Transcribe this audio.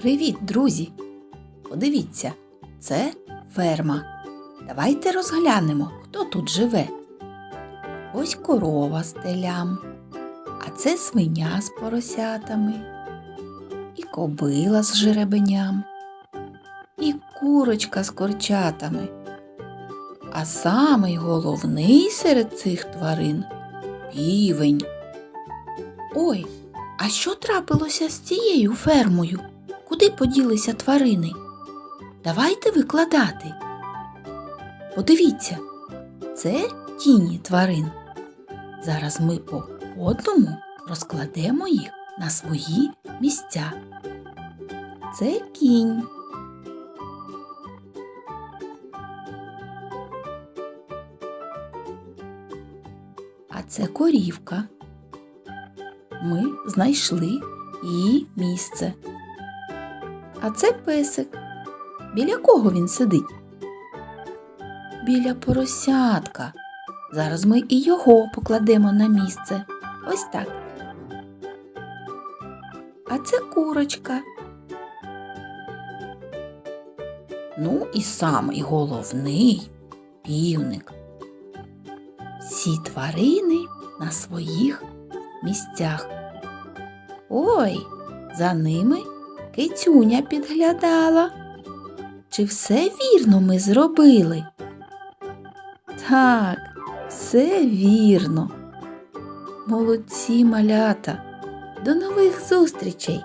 Привіт, друзі! Подивіться, це ферма. Давайте розглянемо, хто тут живе. Ось корова з телям, а це свиня з поросятами, і кобила з жеребеням, і курочка з корчатами. А самий головний серед цих тварин півень. Ой, а що трапилося з цією фермою? Куди поділися тварини? Давайте викладати. Подивіться, це тіні тварин. Зараз ми по одному розкладемо їх на свої місця. Це кінь. А це корівка. Ми знайшли її місце. А це песик. Біля кого він сидить? Біля поросятка. Зараз ми і його покладемо на місце. Ось так. А це курочка. Ну і самий головний півник. Всі тварини на своїх місцях. Ой, за ними кицюня підглядала. Чи все вірно ми зробили? Так, все вірно. Молодці малята. До нових зустрічей!